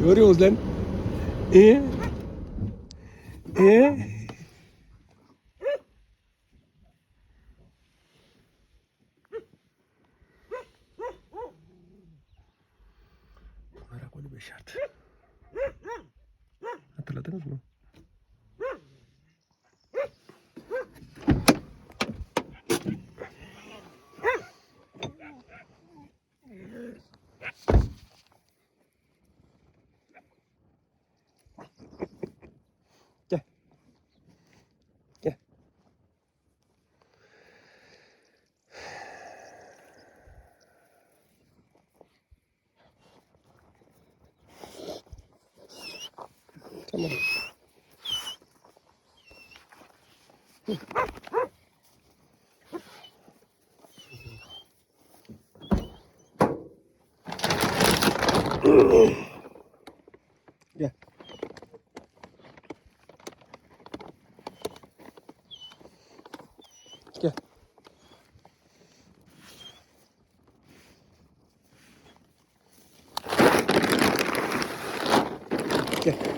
Görüyor musun lan? Ee? Ee? Bunlara golü beşert. Hatırladınız mı? Gel. Gel. Tamam. Gel. Gel. Gel. Gel.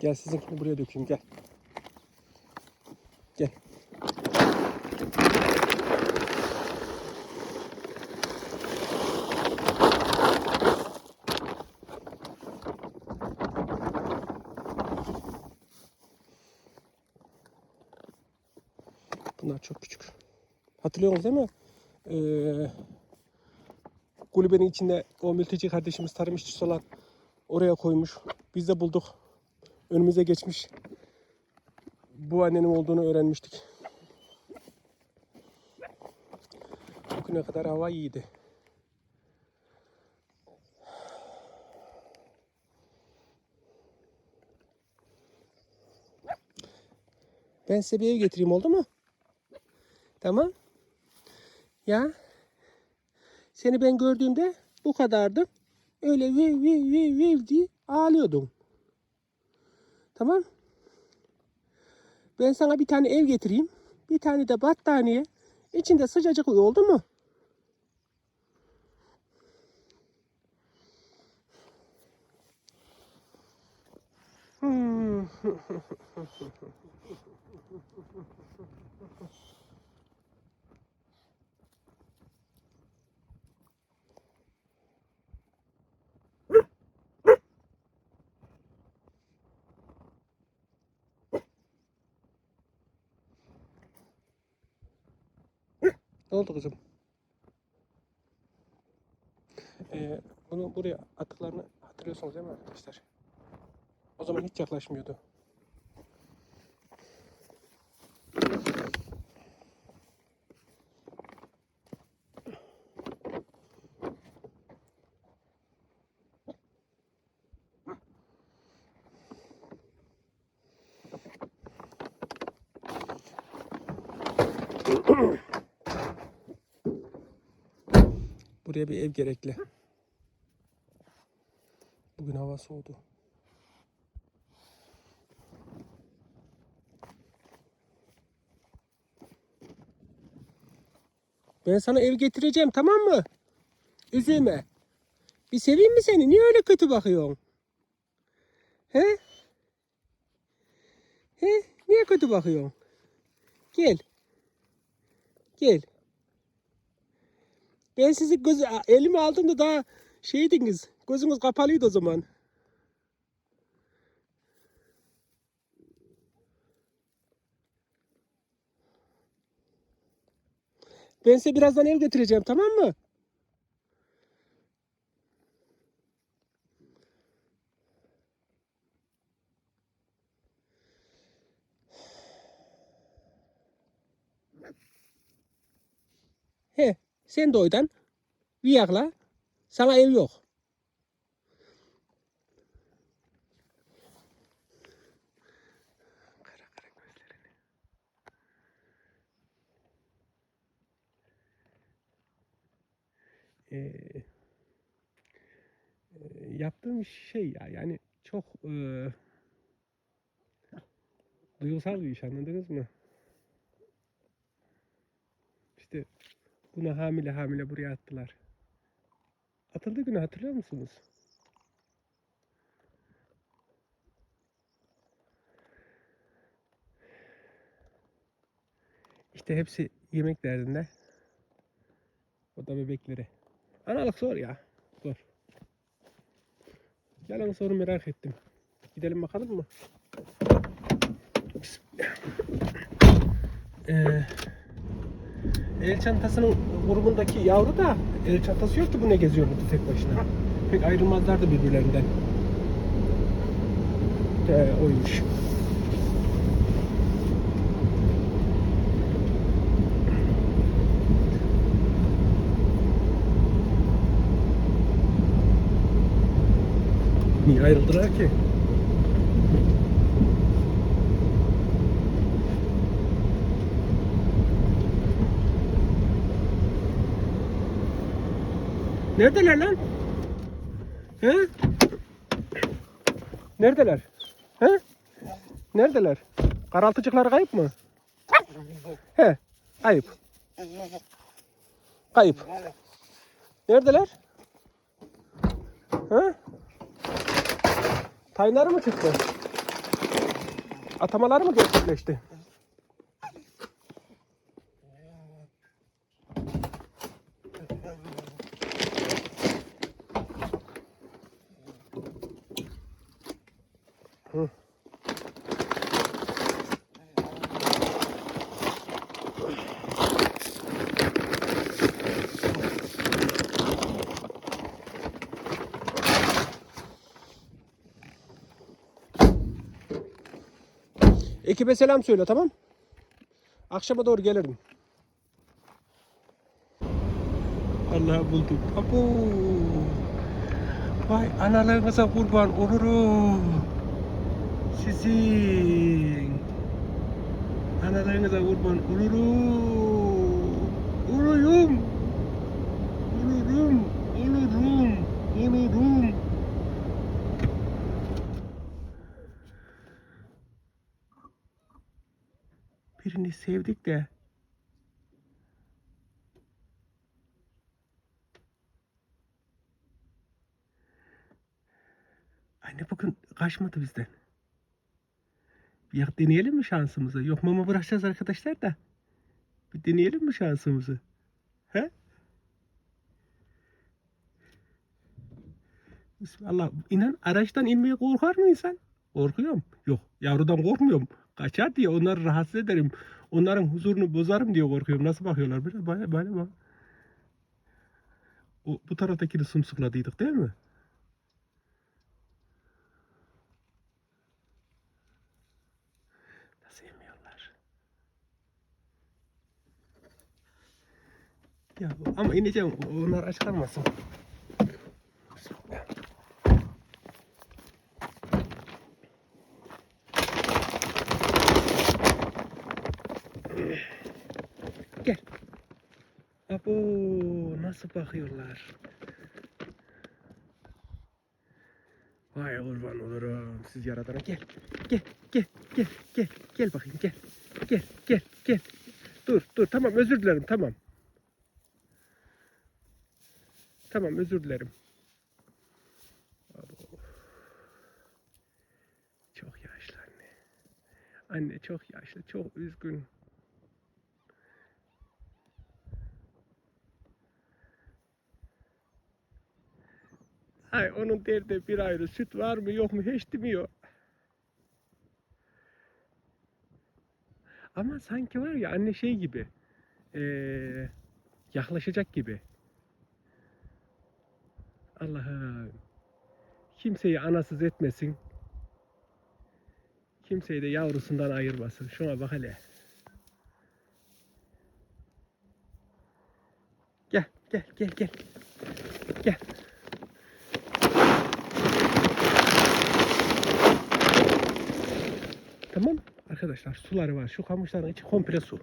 Gel. Sizinkini buraya dökeyim gel. Gel. Bunlar çok küçük. Hatırlıyorsunuz değil mi? Ee, kulübenin içinde o mülteci kardeşimiz tarım işçisi olan oraya koymuş. Biz de bulduk. Önümüze geçmiş. Bu annenin olduğunu öğrenmiştik. Bugüne kadar hava iyiydi. Ben size bir ev getireyim oldu mu? Tamam. Ya. Seni ben gördüğümde bu kadardı. Öyle viv viv viv viv diye ağlıyordum. Tamam. Ben sana bir tane ev getireyim. Bir tane de battaniye. İçinde sıcacık oldu mu? Hmm. Oldu kızım? Ee, bunu buraya atıklarını hatırlıyorsunuz değil mi arkadaşlar? O zaman hiç yaklaşmıyordu. Buraya bir ev gerekli. Bugün hava soğudu. Ben sana ev getireceğim tamam mı? Üzülme. Bir seveyim mi seni? Niye öyle kötü bakıyorsun? He? He? Niye kötü bakıyorsun? Gel. Gel. Ben sizi göz, elime aldığımda daha şeydiniz. Gözünüz kapalıydı o zaman. Ben size birazdan ev getireceğim tamam mı? Sen de viyakla sana ev yok. Ee, e, yaptığım şey ya yani çok e, duygusal bir iş anladınız mı? İşte buna hamile hamile buraya attılar. Atıldığı günü hatırlıyor musunuz? İşte hepsi yemek derdinde. O da bebekleri. Analık zor ya. Zor. Yalan soru merak ettim. Gidelim bakalım mı? Bismillah. Ee, el çantasının grubundaki yavru da el çantası yok ki bu ne geziyor burada tek başına. Pek ayrılmazlardı birbirlerinden. Ee, oymuş. Niye ayrıldılar ki? Neredeler lan? He? Neredeler? He? Neredeler? Karaltıcıklar kayıp mı? He, kayıp. Kayıp. Neredeler? He? Tayinleri mı çıktı? Atamaları mı gerçekleşti? Ekibe selam söyle tamam? Akşama doğru gelirim. Allah bulduk. Abu. Vay analarınıza kurban olurum. Sizin. Analarınıza kurban olurum. Olurum. Olurum. Olurum. Olurum. Birini sevdik de Anne bugün kaçmadı bizden. Bir deneyelim mi şansımızı? Yok mama bırakacağız arkadaşlar da. Bir deneyelim mi şansımızı? He? Bismillah. İnan araçtan inmeye korkar mı insan? Korkuyorum. Yok yavrudan korkmuyorum. Kaçar diye onları rahatsız ederim. Onların huzurunu bozarım diye korkuyorum. Nasıl bakıyorlar? Böyle böyle, böyle bak. O, bu taraftakini sımsıkladıydık değil mi? Nasıl yemiyorlar? Ya ama ineceğim. Onlar aç kalmasın. Bismillah. Gel. Abo nasıl bakıyorlar? Vay kurban olurum siz yaradana gel. Gel gel gel gel gel bakayım gel. Gel gel gel. Dur dur tamam özür dilerim tamam. Tamam özür dilerim. Çok yaşlı anne. Anne çok yaşlı çok üzgün. Ay onun derdi bir ayrı süt var mı yok mu hiç demiyor. Ama sanki var ya anne şey gibi. eee, yaklaşacak gibi. Allah'ım. Kimseyi anasız etmesin. Kimseyi de yavrusundan ayırmasın. Şuna bak hele. Gel gel gel gel. Gel. Tamam arkadaşlar suları var. Şu kamışların içi komple su.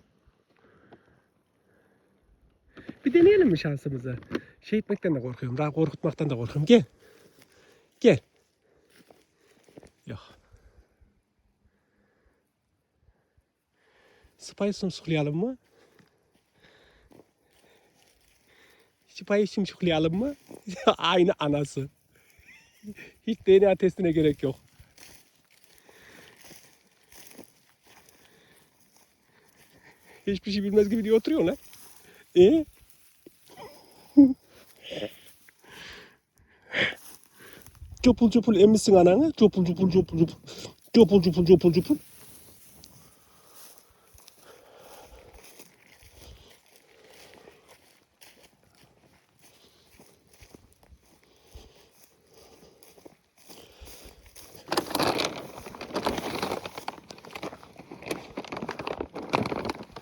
Bir deneyelim mi şansımızı? Şey etmekten de korkuyorum. Daha korkutmaktan da korkuyorum. Gel. Gel. Yok. Spayı sumsuklayalım mı? Spayı sumsuklayalım mı? Aynı anası. Hiç DNA testine gerek yok. Hiçbir şey bilmez gibi diye oturuyor lan. E? Copul copul emmişsin ananı. Copul copul copul copul. Copul copul copul copul.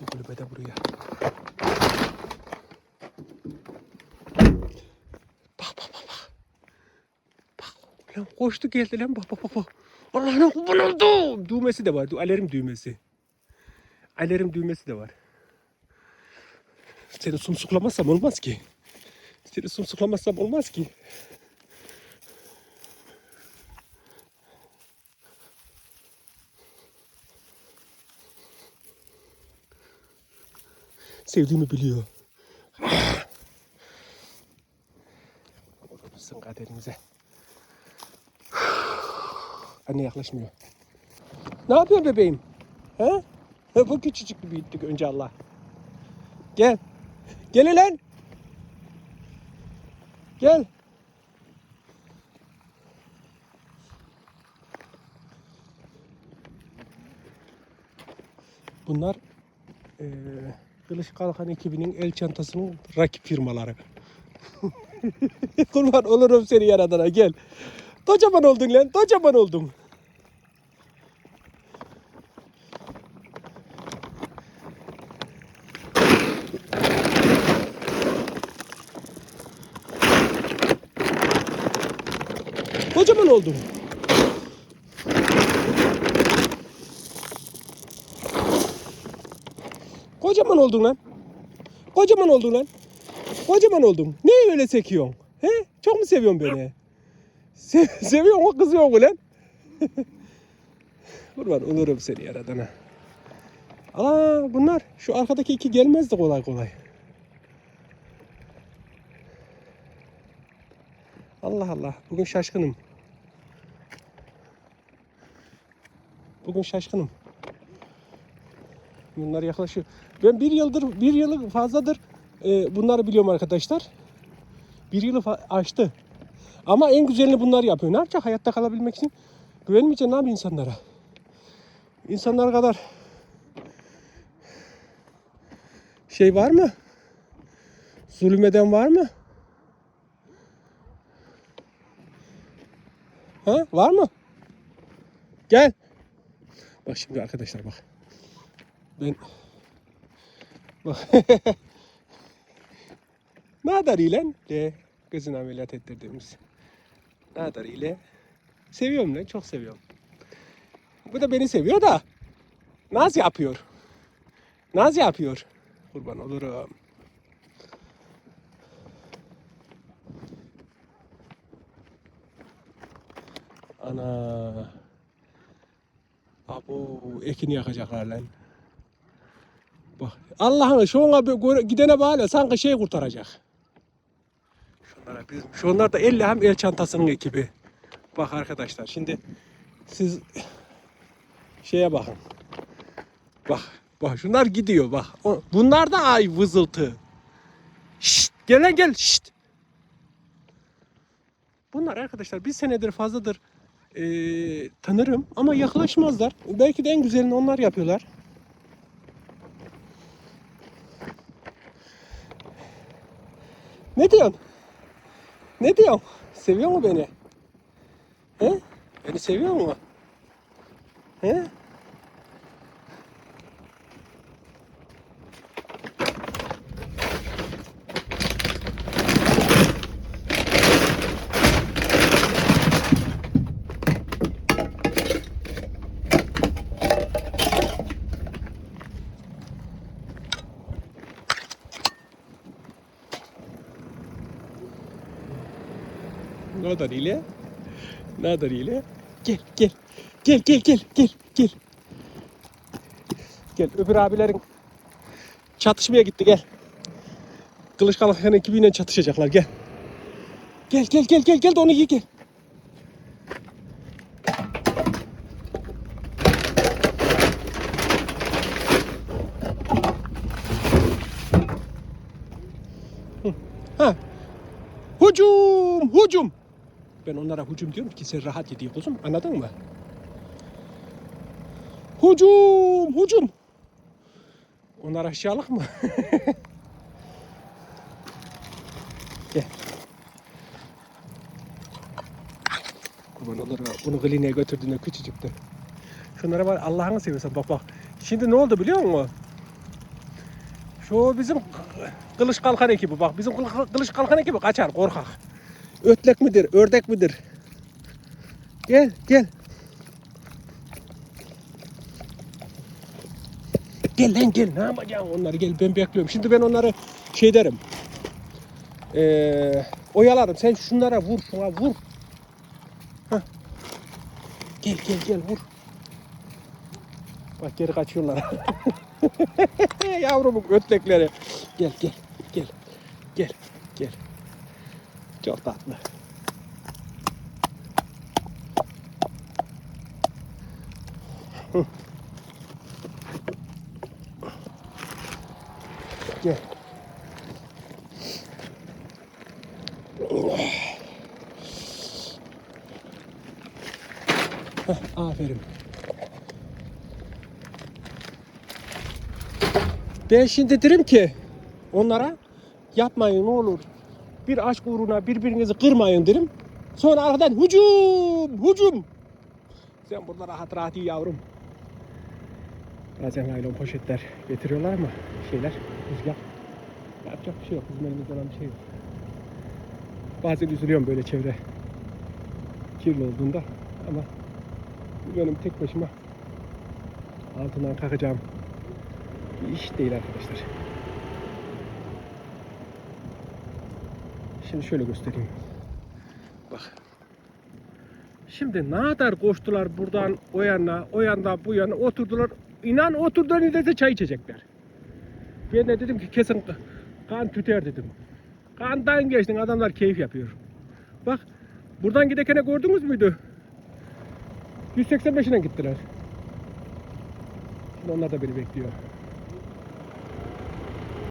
Bu kulübede buraya. Bak bak bak bak. Bak lan koştu geldi lan bak bak bak bak. Allah'ına kurban oldu. Düğmesi de var. Alarm düğmesi. Alarm düğmesi de var. Seni sumsuklamazsam olmaz ki. Seni sumsuklamazsam olmaz ki. Sevdiğimi biliyor. Olmuşsun kaderimize. Anne yaklaşmıyor. Ne yapıyorsun bebeğim? He? Bu küçücük bir büyüttük önce Allah. Gel. Gel lan. Gel. Bunlar eee Kılıç Kalkan ekibinin el çantasının rakip firmaları. Kurban olurum seni yaradana gel. Kocaman oldun lan, kocaman oldun. Kocaman oldun. Kocaman oldun lan. Kocaman oldun lan. Kocaman oldun. Ne öyle sekiyorsun? He? Çok mu seviyorsun beni? Se seviyor mu kızıyor mu lan? Kurban olurum seni yaradana. Aa bunlar şu arkadaki iki gelmezdi kolay kolay. Allah Allah bugün şaşkınım. Bugün şaşkınım. Bunlar yaklaşıyor. Ben bir yıldır, bir yılı fazladır e, bunları biliyorum arkadaşlar. Bir yılı aştı. Ama en güzelini bunlar yapıyor. Ne yapacak hayatta kalabilmek için? Güvenmeyeceksin abi insanlara. İnsanlar kadar şey var mı? Zulüm eden var mı? Ha? Var mı? Gel. Bak şimdi arkadaşlar bak. Ben bak. iyi lan? De kızın ameliyat ettirdiğimiz. İyi lan? Seviyorum lan, çok seviyorum. Bu da beni seviyor da. Naz yapıyor. Naz yapıyor. Kurban olurum. Ana. Abo ekini yakacaklar lan. Bak Allah'ın şu ona bir göre- gidene bağlı sanki şey kurtaracak. Şunlara bizim, şunlar da elle hem el çantasının ekibi. Bak arkadaşlar şimdi siz şeye bakın. Bak bak şunlar gidiyor bak. Bunlar da ay vızıltı. Şşt gel gel şşt. Bunlar arkadaşlar bir senedir fazladır eee, tanırım ama yaklaşmazlar. Belki de en güzelini onlar yapıyorlar. Ne diyorsun? Ne diyorsun? Seviyor mu beni? He? Beni seviyor mu? He? Da ile. Gel gel. Gel gel gel gel gel. Gel öbür abilerin çatışmaya gitti gel. Kılıç Kalkan ekibiyle çatışacaklar gel. Gel gel gel gel gel de onu ye gel. Ben onlara hucum diyorum ki sen rahat ye diye kuzum. Anladın mı? Hucum, hucum. Onlar aşağılık mı? Gel. Kurban olurum. Bunu kliniğe götürdüğünde küçücüktü. Şunlara var Allah'ını seversen bak bak. Şimdi ne oldu biliyor musun? Şu bizim kılıç kalkan ekibi bak. Bizim kılı- kılıç kalkan ekibi kaçar korkak. Ötlek midir, ördek midir? Gel, gel. Gel lan gel. Ne yapacaksın onları gel ben bekliyorum. Şimdi ben onları şey derim. Ee, oyalarım. Sen şunlara vur, şuna vur. Hah. Gel gel gel vur. Bak geri kaçıyorlar. Yavrumun ötlekleri. Gel gel. Gel gel. Çok tatlı. Gel. Heh, aferin. Ben şimdi derim ki onlara yapmayın ne olur. Bir aşk uğruna birbirinizi kırmayın derim. Sonra arkadan hücum, hücum. Sen burada rahat rahat iyi yavrum. Bazen naylon poşetler getiriyorlar mı? Şeyler, rüzgar. Yapacak bir şey yok. Bizim elimizde olan bir şey yok. Bazen üzülüyorum böyle çevre kirli olduğunda ama benim tek başıma altından kalkacağım bir iş değil arkadaşlar. Şimdi şöyle göstereyim. Bak. Şimdi ne kadar koştular buradan o yana, o yandan bu yana oturdular. İnan oturduğun yerde çay içecekler. Ben de dedim ki kesin kan tüter dedim. Kandan geçtin adamlar keyif yapıyor. Bak buradan gidekene gördünüz müydü? 185'ine gittiler. Şimdi onlar da beni bekliyor.